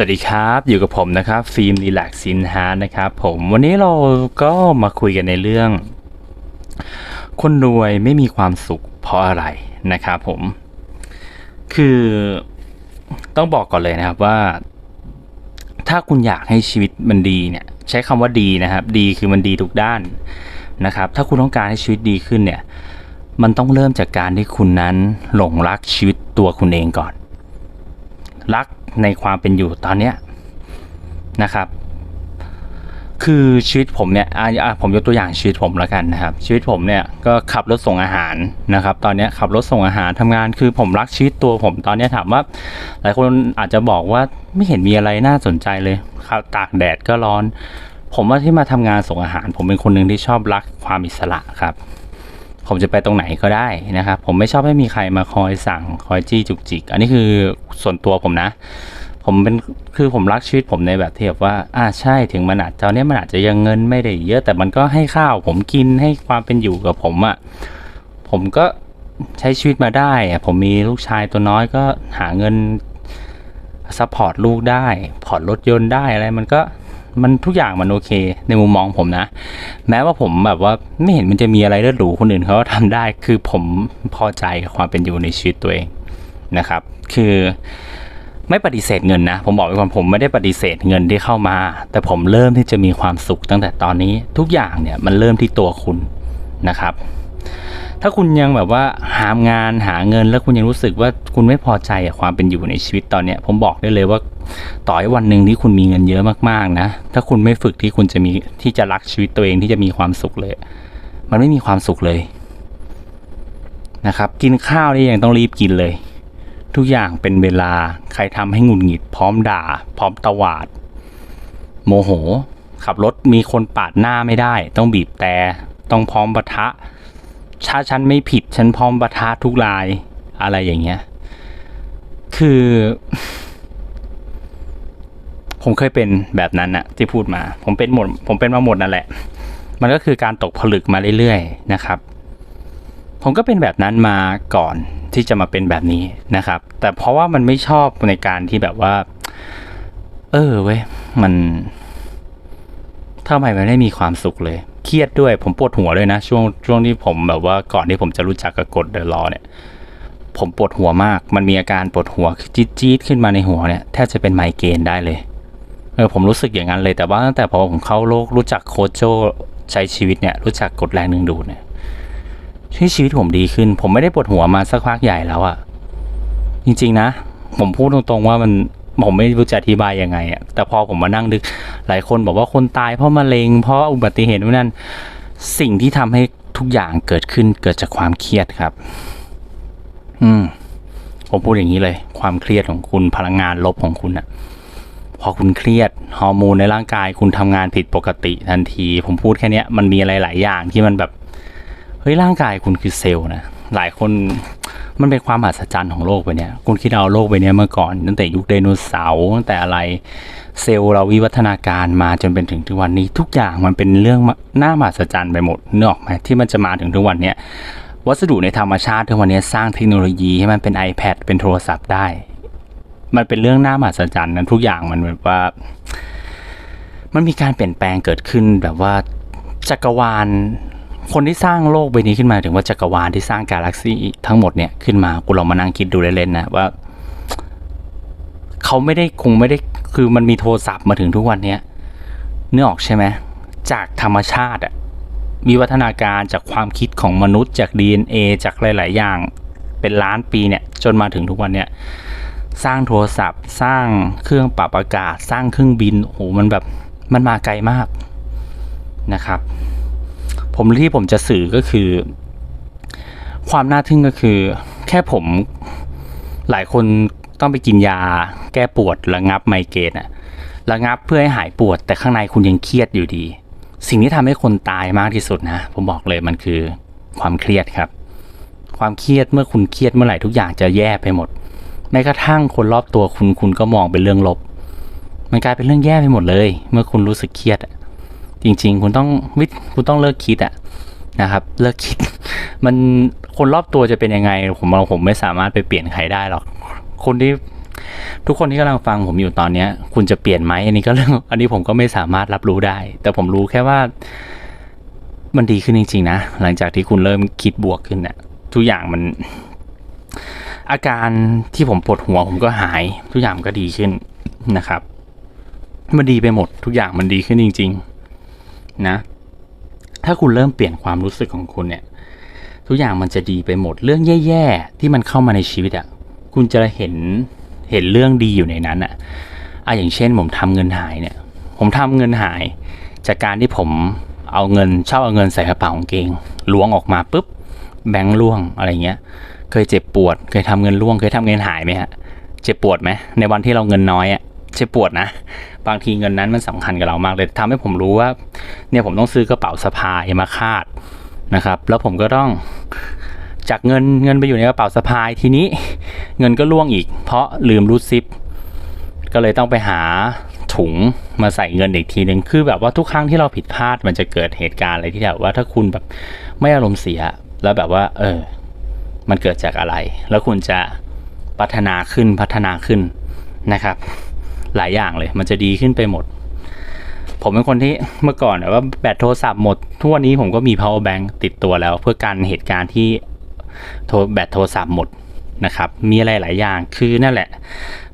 สวัสดีครับอยู่กับผมนะครับฟิล์มรีแลกซินฮาร์นะครับผมวันนี้เราก็มาคุยกันในเรื่อง คนรวยไม่มีความสุขเพราะอะไรนะครับผม คือต้องบอกก่อนเลยนะครับว่า ถ้าคุณอยากให้ชีวิตมันดีเนี่ย ใช้คำว่าดีนะครับ ดีคือมันดีทุกด้านนะครับ ถ้าคุณต้องการให้ชีวิตดีขึ้นเนี่ย มันต้องเริ่มจากการที่คุณนั้นหลงรักชีวิตตัวคุณเองก่อน รัก ในความเป็นอยู่ตอนเนี้ยนะครับ คือชีวิตผมเนี่ยอะอะผมยกตัวอย่างชีวิตผมแล้วกันนะครับ ชีวิตผมเนี่ยก็ขับรถส่งอาหารนะครับ ตอนนี้ขับรถส่งอาหารทำงานคือผมรักชีวิตตัวผมตอนนี้ถามว่า หลายคนอาจจะบอกว่าไม่เห็นมีอะไรน่าสนใจเลยครับตากแดดก็ร้อน ผมว่าที่มาทำงานส่งอาหาร ผมเป็นคนหนึ่งที่ชอบรักความอิสระครับ ผมจะไปตรงไหนก็ได้นะครับ ผมไม่ชอบให้มีใครมาคอยสั่งคอยจี้จุกจิก อันนี้คือส่วนตัวผมนะ ผมเป็นคือผมรักชีวิตผมในแบบที่แบบว่าอ่าใช่ถึงมันอาจตอนนี้มันอาจจะยังเงินไม่ได้เยอะ แต่มันก็ให้ข้าวผมกินให้ความเป็นอยู่กับผมอะ่ะผมก็ใช้ชีวิตมาได้อะผมมีลูกชายตัวน้อยก็หาเงินซัพพอร์ตลูกได้ผ่อนรถยนต์ได้อะไรมันก็ มันทุกอย่างมันโอเค ในมุมมองผมนะ แม้ว่าผมแบบว่าไม่เห็นมันจะมีอะไรเลือดหรูคนอื่นเขาก็ทำได้ คือผมพอใจกับความเป็นอยู่ในชีวิตตัวเองนะครับ คือไม่ปฏิเสธเงินนะ ผมบอกไว้ก่อนผมไม่ได้ปฏิเสธเงินที่เข้ามา แต่ผมเริ่มที่จะมีความสุขตั้งแต่ตอนนี้ ทุกอย่างเนี่ยมันเริ่มที่ตัวคุณนะครับ ถ้าคุณยังแบบว่าหางานหาเงิน แล้วคุณยังรู้สึกว่าคุณไม่พอใจกับความเป็นอยู่ในชีวิตตอนเนี้ย ผมบอกได้เลยว่าต่อให้วันหนึ่งที่คุณมีเงินเยอะมากๆนะ ถ้าคุณไม่ฝึกที่คุณจะมีที่จะรักชีวิตตัวเองที่จะมีความสุขเลย มันไม่มีความสุขเลยนะครับ กินข้าวนี่ยังต้องรีบกินเลย ทุกอย่างเป็นเวลาใครทำให้หงุดหงิด พร้อมด่า พร้อมตวาด โมโห ขับรถมีคนปาดหน้าไม่ได้ ต้องบีบแต่ต้องพร้อมปะทะ ถ้าฉันไม่ผิดฉันพร้อมประทะทุกรายอะไรอย่างเงี้ย คือ ผมเคยเป็นแบบนั้นอะที่พูดมา ผมเป็นหมด ผมเป็นมาหมดนั่นแหละ มันก็คือการตกผลึกมาเรื่อยๆนะครับ ผมก็เป็นแบบนั้นมาก่อนที่จะมาเป็นแบบนี้นะครับ แต่เพราะว่ามันไม่ชอบในการที่แบบว่า เออเว้ยมันทำไมมันไม่มีความสุขเลย เครียดด้วย ผมปวดหัวเลยนะ ช่วงช่วงที่ผมแบบว่าก่อนที่ผมจะรู้จักกับกฎเดอะลอเนี่ย ผมปวดหัวมาก มันมีอาการปวดหัวจี๊ดจี๊ดขึ้นมาในหัวเนี่ยแทบจะเป็นไมเกรนได้เลย เออผมรู้สึกอย่างนั้นเลยแต่ว่าตั้งแต่พอผมเข้าโลกรู้จักโคโจใช้ชีวิตเนี่ยรู้จักกฎแรงดึงดูดเนี่ยที่ชีวิตผมดีขึ้น ผมไม่ได้ปวดหัวมาสักพักใหญ่แล้วอะจริง ๆ นะ ผมพูดตรงๆว่ามัน ผมไม่รู้จะอธิบายยังไงอะแต่พอผมมานั่งดึก หลายคนบอกว่าคนตายเพราะมะเร็ง เพราะอุบัติเหตุนั่นสิ่งที่ทำให้ทุกอย่างเกิดขึ้นเกิดจากความเครียดครับ อืม ผมพูดอย่างนี้เลย ความเครียดของคุณพลังงานลบของคุณอะพอคุณเครียดฮอร์โมนในร่างกาย คุณทำงานผิดปกติทันที ผมพูดแค่เนี้ยมันมีอะไรหลายอย่างที่มันแบบเฮ้ยร่างกายคุณคือเซลล์นะหลายคน มันเป็นความมหัศจรรย์ของโลกไปเนี้ยคุณคิดเอาโลกไปเนี้ยเมื่อก่อน ตั้งแต่ยุคไดโนเสาร์ตั้งแต่อะไรเซลล์เราวิวัฒนาการมาจนเป็นถึงทุกวันนี้ ทุกอย่างมันเป็นเรื่องน่ามหัศจรรย์ไปหมดเนกออกไหมที่มันจะมาถึงทุกวันเนี้ยวัสดุในธรรมชาติทุกวันนี้สร้างเทคโนโลยีให้มันเป็น iPad เป็นโทรศัพท์ได้ มันเป็นเรื่องน่ามหัศจรรย์นะทุกอย่างมันแบบว่า มันมีการเปลี่ยนแปลงเกิดขึ้นแบบว่าจักรวาล คนที่สร้างโลกใบนี้ขึ้นมาถึงว่าจักรวาลที่สร้างกาแล็กซี่ทั้งหมดเนี่ยขึ้นมากูลองมานั่งคิดดูเล่นๆนะว่าเขาไม่ได้คงไม่ได้คือมันมีโทรศัพท์มาถึงทุกวันเนี้ยเนึกออกใช่ไหมจากธรรมชาติอะวิวัฒนาการจากความคิดของมนุษย์จาก DNA จากหลาย ๆ อย่าง เป็นล้านปีเนี่ยจนมาถึงทุกวันเนี่ยสร้างโทรศัพท์ สร้างเครื่องปรับอากาศ สร้างเครื่องบินโอ้โหมันแบบมันมาไกลมากนะครับ ผมที่ผมจะสื่อก็คือ ความน่าทึ่งก็คือ แค่ผมหลายคนต้องไปกินยา แก้ปวดระงับไมเกรนอะระงับเพื่อให้หายปวด แต่ข้างในคุณยังเครียดอยู่ดี สิ่งที่ทำให้คนตายมากที่สุดนะผมบอกเลยมันคือความเครียดครับ ความเครียดเมื่อคุณเครียดเมื่อไหร่ทุกอย่างจะแย่ไปหมดแม้กระทั่งคนรอบตัวคุณคุณก็มองเป็นเรื่องลบ มันกลายเป็นเรื่องแย่ไปหมดเลย เมื่อคุณรู้สึกเครียดอะ จริง ๆ คุณต้องวิคุณต้องเลิกคิดอะนะครับ เลิกคิด มันคนรอบตัวจะเป็นยังไง ผมเราผมไม่สามารถไปเปลี่ยนใครได้หรอก คนที่ทุกคนที่กำลังฟังผมอยู่ตอนเนี้ยคุณจะเปลี่ยนไหมอันนี้ก็เรื่องอันนี้ผมก็ไม่สามารถรับรู้ได้ แต่ผมรู้แค่ว่ามันดีขึ้นจริงๆนะ หลังจากที่คุณเริ่มคิดบวกขึ้นเนี่ยทุกอย่างมัน อาการที่ผมปวดหัวผมก็หาย ทุกอย่างก็ดีขึ้นนะครับ มันดีไปหมด ทุกอย่างมันดีขึ้นจริง ๆ นะ ถ้าคุณเริ่มเปลี่ยนความรู้สึกของคุณเนี่ย ทุกอย่างมันจะดีไปหมดเรื่องแย่ๆที่มันเข้ามาในชีวิตอะ่ะ คุณจะเห็นเห็นเรื่องดีอยู่ในนั้นอะ่ะอะอย่างเช่นผมทำเงินหายเนี่ย ผมทำเงินหาย จากการที่ผมเอาเงินชอบเอาเงินใส่กระเป๋ากางเกงล้วงออกมาปุ๊บแบงค์ล่วงอะไรเงี้ย เคยเจ็บปวด เคยทำเงินล่วง เคยทำเงินหายไหมฮะ เจ็บปวดไหมในวันที่เราเงินน้อยอะ่ะ เจ็บปวดนะ บางทีเงินนั้นมันสำคัญกับเรามากเลยทำให้ผมรู้ว่า เนี่ยผมต้องซื้อกระเป๋าสะพายมาคาดนะครับ แล้วผมก็ต้องจากเงินเงินไปอยู่ในกระเป๋าสะพายทีนี้เงินก็ล่วงอีก เพราะลืมรูดซิป ก็เลยต้องไปหาถุงมาใส่เงินอีกทีหนึ่งคือแบบว่าทุกครั้งที่เราผิดพลาดมันจะเกิดเหตุการณ์อะไรที่แบบว่าถ้าคุณแบบไม่อารมณ์เสีย แล้วแบบว่า เออ มันเกิดจากอะไร แล้วคุณจะพัฒนาขึ้นพัฒนาขึ้นนะครับ หลายอย่างเลย มันจะดีขึ้นไปหมด ผมเป็นคนที่เมื่อก่อนแบบว่าแบตโทรศัพท์หมด ทุกวันนี้ผมก็มี power bank ติดตัวแล้ว เพื่อการเหตุการณ์ที่โทรแบตโทรศัพท์หมดนะครับ มีอะไรหลายอย่าง คือนั่นแหละ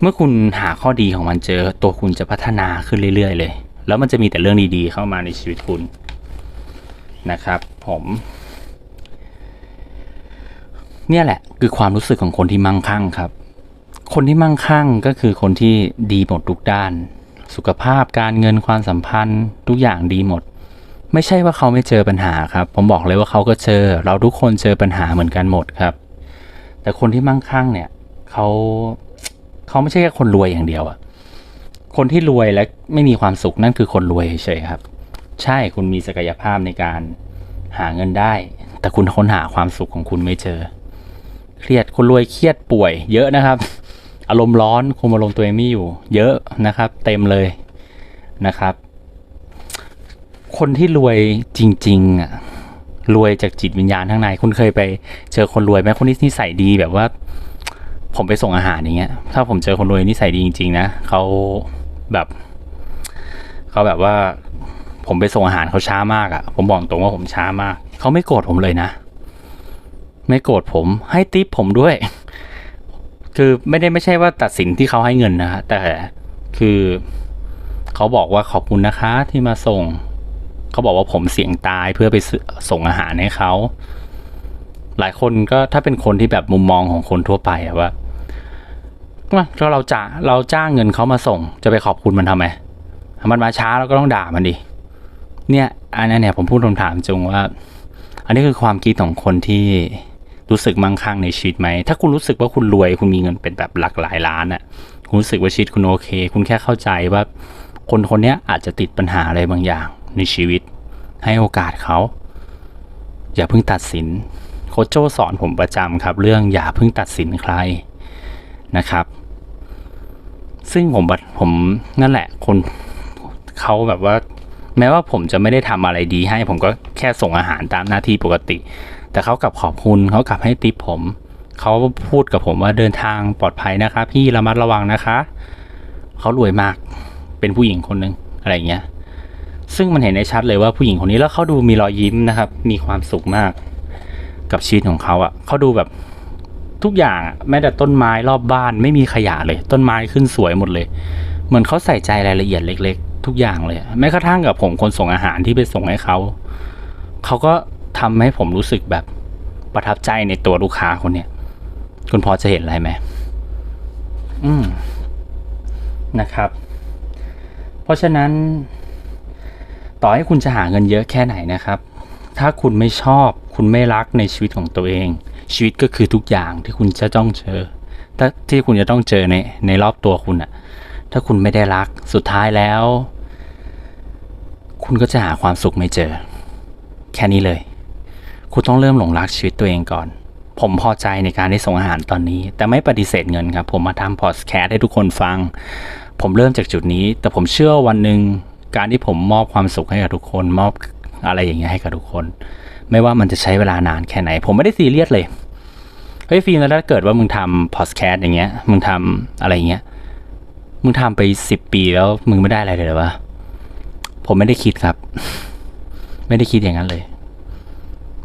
เมื่อคุณหาข้อดีของมันเจอ ตัวคุณจะพัฒนาขึ้นเรื่อย ๆ เลย แล้วมันจะมีแต่เรื่องดีๆ เข้ามาในชีวิตคุณนะครับ ผม เนี่ยแหละ คือความรู้สึกของคนที่มั่งคั่งครับ คนที่มั่งคั่งก็คือคนที่ดีหมดทุกด้าน สุขภาพการเงินความสัมพันธ์ทุกอย่างดีหมด ไม่ใช่ว่าเขาไม่เจอปัญหาครับ ผมบอกเลยว่าเขาก็เจอ เราทุกคนเจอปัญหาเหมือนกันหมดครับ แต่คนที่มั่งคั่งเนี่ยเขาเขาไม่ใช่แค่คนรวยอย่างเดียวอะคนที่รวยและไม่มีความสุขนั่นคือคนรวยเฉยครับ ใช่คุณมีศักยภาพในการหาเงินได้ แต่คุณค้นหาความสุขของคุณไม่เจอ เครียดคนรวยเครียดป่วย เยอะนะครับ อารมณ์ร้อนคุมอารมณ์ตัวเองไม่อยู่ เยอะนะครับ เต็มเลยนะครับ คนที่รวยจริงๆอะรวยจากจิตวิญญาณข้างในคุณเคยไปเจอคนรวยไหมคนที่นิสัยดีแบบว่า ผมไปส่งอาหารอย่างเงี้ย ถ้าผมเจอคนรวยนิสัยดีจริง ๆ นะเขาแบบเขาแบบว่า ผมไปส่งอาหารเขาช้ามากอะ่ะ ผมบอกตรงว่าผมช้ามากเขาไม่โกรธผมเลยนะ ไม่โกรธผม ให้ติปผมด้วย คือไม่ได้ไม่ใช่ว่าตัดสินที่เขาให้เงินนะฮะแต่คือเขาบอกว่าขอบคุณนะคะที่มาส่ง เขาบอกว่าผมเสี่ยงตายเพื่อไปส่งอาหารให้เขา หลายคนก็ถ้าเป็นคนที่แบบมุมมองของคนทั่วไปอะว่าว่าเราจะเราจ้างเงินเขามาส่ง จะไปขอบคุณมันทำไมมันมาช้าเราก็ต้องด่ามันดิเนี่ย อันนี้เนี่ยผมพูดคำถามจงว่า อันนี้คือความคิดของคนที่ รู้สึกมั่งคั่งในชีวิตไหม ถ้าคุณรู้สึกว่าคุณรวย คุณมีเงินเป็นแบบหลักหลายล้านอะ่ะ คุณรู้สึกว่าชีวิตคุณโอเค คุณแค่เข้าใจว่า คนคนนี้อาจจะติดปัญหาอะไรบางอย่างในชีวิต ให้โอกาสเขา อย่าเพิ่งตัดสิน โคชโจสอนผมประจำครับ เรื่องอย่าเพิ่งตัดสินใครนะครับ ซึ่งผมผมนั่นแหละ คนเขาแบบว่าแม้ว่าผมจะไม่ได้ทำอะไรดีให้ ผมก็แค่ส่งอาหารตามหน้าที่ปกติ แต่เขากลับขอบคุณเขากลับให้ติปผม เขาพูดกับผมว่าเดินทางปลอดภัยนะคะ พี่ระมัดระวังนะคะ เขารวยมากเป็นผู้หญิงคนหนึ่งอะไรเงี้ย ซึ่งมันเห็นได้ชัดเลยว่าผู้หญิงคนนี้แล้วเขาดูมีรอยยิ้มนะครับ มีความสุขมาก กับชีวิตของเขาอะ่ะเขาดูแบบทุกอย่างแม้แต่ต้นไม้รอบบ้านไม่มีขยะเลย ต้นไม้ขึ้นสวยหมดเลย เหมือนเขาใส่ใจรายละเอียดเล็ก ๆ ทุกอย่างเลยแม้กระทั่งกับผมคนส่งอาหารที่ไปส่งให้เขาเขาก็ ทำให้ผมรู้สึกแบบประทับใจในตัวลูกค้าคนเนี้ยคุณพอจะเห็นอะไรไหมอืมนะครับ เพราะฉะนั้น ต่อให้คุณจะหาเงินเยอะแค่ไหนนะครับ ถ้าคุณไม่ชอบคุณไม่รักในชีวิตของตัวเอง ชีวิตก็คือทุกอย่างที่คุณจะต้องเจอถ้าที่คุณจะต้องเจอในในรอบตัวคุณอะถ้าคุณไม่ได้รักสุดท้ายแล้ว คุณก็จะหาความสุขไม่เจอ แค่นี้เลย คุณต้องเริ่มหลงรักชีวิตตัวเองก่อน ผมพอใจในการได้ส่งอาหารตอนนี้ แต่ไม่ปฏิเสธเงินครับ ผมมาทำพอดแคสต์ให้ทุกคนฟัง ผมเริ่มจากจุดนี้ แต่ผมเชื่อวันหนึ่งการที่ผมมอบความสุขให้กับทุกคน มอบอะไรอย่างเงี้ยให้กับทุกคน ไม่ว่ามันจะใช้เวลานานแค่ไหน ผมไม่ได้ซีเรียสเลยเฮ้ยฟิล์มแล้วถ้าเกิดว่ามึงทำพอดแคสต์อย่างเงี้ย มึงทำอะไรอย่างเงี้ยมึงทำไปสิบปีแล้วมึงไม่ได้อะไรเลยหรอวะผมไม่ได้คิดครับ ไม่ได้คิดอย่างนั้นเลย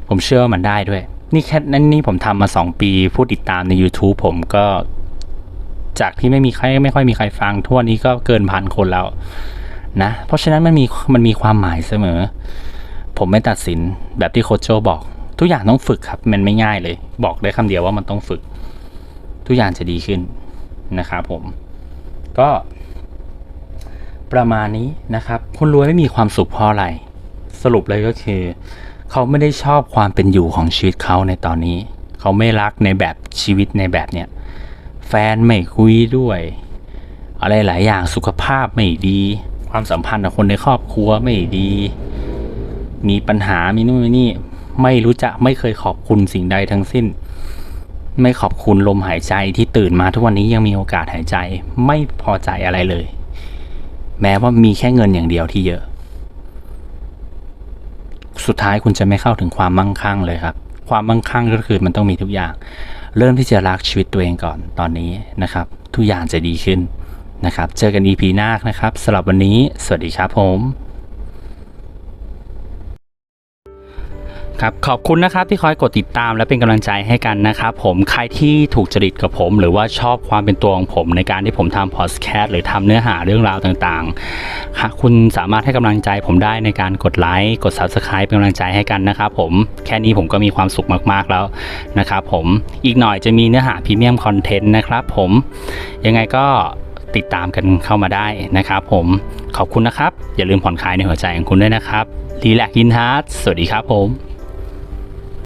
ผมเชื่อว่ามันได้ด้วย นี่แค่นั่นนี่ผมทำมาสองปี ผู้ติดตามใน YouTube ผมก็ จากที่ไม่มีใครไม่ค่อยมีใครฟังทั่วนี้ก็เกินพันคนแล้วนะ เพราะฉะนั้นมันมีมันมีความหมายเสมอ ผมไม่ตัดสินแบบที่โคชโจบอก ทุกอย่างต้องฝึกครับ มันไม่ง่ายเลย บอกได้คำเดียวว่ามันต้องฝึก ทุกอย่างจะดีขึ้นนะครับผม ก็ประมาณนี้นะครับ คนรวยไม่มีความสุขเพราะอะไร สรุปเลยก็คือ เขาไม่ได้ชอบความเป็นอยู่ของชีวิตเขาในตอนนี้ เขาไม่รักในแบบชีวิตในแบบเนี้ยแฟนไม่คุยด้วย อะไรหลายอย่างสุขภาพไม่ดี ความสัมพันธ์กับคนในครอบครัวไม่ดี มีปัญหามีนู่นมีนี่ไม่รู้จักไม่เคยขอบคุณสิ่งใดทั้งสิ้น ไม่ขอบคุณลมหายใจที่ตื่นมาทุกวันนี้ยังมีโอกาสหายใจ ไม่พอใจอะไรเลย แม้ว่ามีแค่เงินอย่างเดียวที่เยอะ สุดท้ายคุณจะไม่เข้าถึงความมั่งคั่งเลยครับ ความมั่งคั่งก็คือมันต้องมีทุกอย่าง เริ่มที่จะรักชีวิตตัวเองก่อนตอนนี้นะครับ ทุกอย่างจะดีขึ้นนะครับ เจอกัน EP หน้านะครับสำหรับวันนี้ สวัสดีครับผม ครับขอบคุณนะครับที่คอยกดติดตามและเป็นกำลังใจให้กันนะครับผมใครที่ถูกจริตกับผม หรือว่าชอบความเป็นตัวของผมในการที่ผมทำพอดแคสต์หรือทำเนื้อหาเรื่องราวต่างๆหากคุณสามารถให้กำลังใจผมได้ในการกดไลค์กด Subscribe เป็นกำลังใจให้กันนะครับผมแค่นี้ผมก็มีความสุขมากๆแล้วนะครับผมอีกหน่อยจะมีเนื้อหาพรีเมียมคอนเทนต์นะครับผมยังไงก็ติดตามกันเข้ามาได้นะครับผมขอบคุณนะครับ อย่าลืมผ่อนคลายในหัวใจของคุณด้วยนะครับรีแลกยินฮาร์ดสวัสดีครับผม